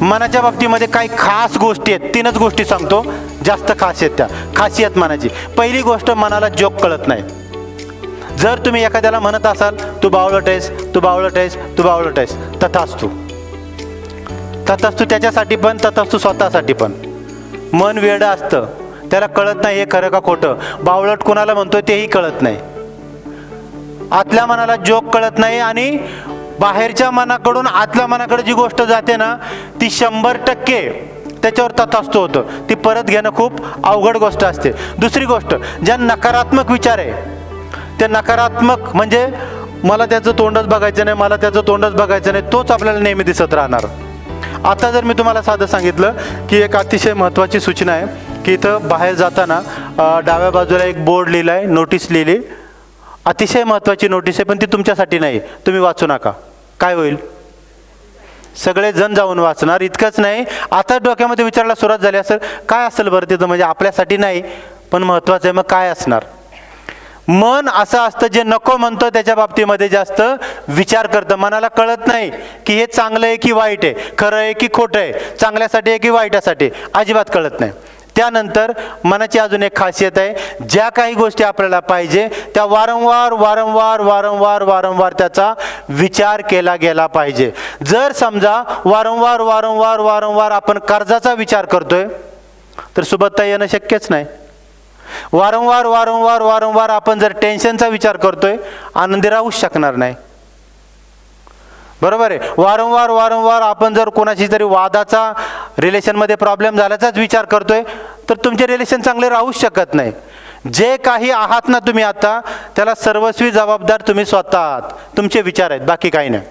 मनाच्या बाबतीमध्ये काही खास गोष्टी आहेत तीनच गोष्टी सांगतो. जास्त खास आहेत त्या. खासियत मनाची. पहिली गोष्ट मनाला जोक कळत नाही. जर तुम्ही एखाद्याला म्हणत असाल तू बावळट आहेस तू बावळट आहेस तू बावळट आहेस. तथाच तू तथाच तू त्याच्यासाठी पण तथाच तू स्वतःसाठी पण. मन वेडं असतं. त्याला कळत नाही हे खरं का खोटं. बावळट कोणाला म्हणतो तेही कळत नाही. आतल्या मनाला जोक कळत नाही आणि बाहेरच्या मनाकडून आतल्या मनाकडे जी गोष्ट जाते ना ती शंभर टक्के त्याच्यावर तथास्तू होतं. ती परत घेणं खूप अवघड गोष्ट असते. दुसरी गोष्ट ज्या नकारात्मक विचार आहे ते नकारात्मक म्हणजे मला त्याचं तोंडच बघायचं नाही मला त्याचं तोंडच बघायचं नाही तोच आपल्याला नेहमी दिसत राहणार. आता जर मी तुम्हाला साधं सांगितलं की एक अतिशय महत्त्वाची सूचना आहे की इथं बाहेर जाताना डाव्या बाजूला एक बोर्ड लिहिला आहे नोटीस लिहिली अतिशय महत्त्वाची नोटीस आहे पण ती तुमच्यासाठी नाही. तुम्ही वाचू नका. काय होईल? सगळे जण जाऊन वाचणार. इतकंच नाही. आता डोक्यामध्ये विचारायला सुरुवात झाली असेल काय असेल बरं तिथं? म्हणजे आपल्यासाठी नाही पण महत्त्वाचं आहे मग काय असणार? मन असं असतं जे नको म्हणतं त्याच्या बाबतीमध्ये जास्त विचार करतं. मनाला कळत नाही की हे चांगलं आहे की वाईट आहे. खरं आहे की खोटं आहे. चांगल्यासाठी आहे की वाईटासाठी? अजिबात कळत नाही. त्यानंतर मनाची अजून एक खासियत आहे ज्या काही गोष्टी आपल्याला पाहिजे त्या वारंवार वारंवार वारंवार वारंवार त्याचा विचार केला गेला पाहिजे. जर समजा वारंवार वारंवार वारंवार आपण कर्जाचा विचार करतोय तर सुबत्ता येणं शक्यच नाही. वारंवार वारंवार वारंवार आपण जर टेन्शनचा विचार करतोय आनंदी राहूच शकणार नाही. बरोबर आहे? वारंवार वारंवार आपण जर कोणाशी तरी वादाचा रिलेशनमध्ये प्रॉब्लेम झाल्याचाच विचार करतोय तर तुमचे रिलेशन चांगले राहूच शकत नाही. जे काही आहात ना तुम्ही आता त्याला सर्वस्वी जबाबदार तुम्ही स्वतः आहात. तुमचे विचार आहेत बाकी काही नाही.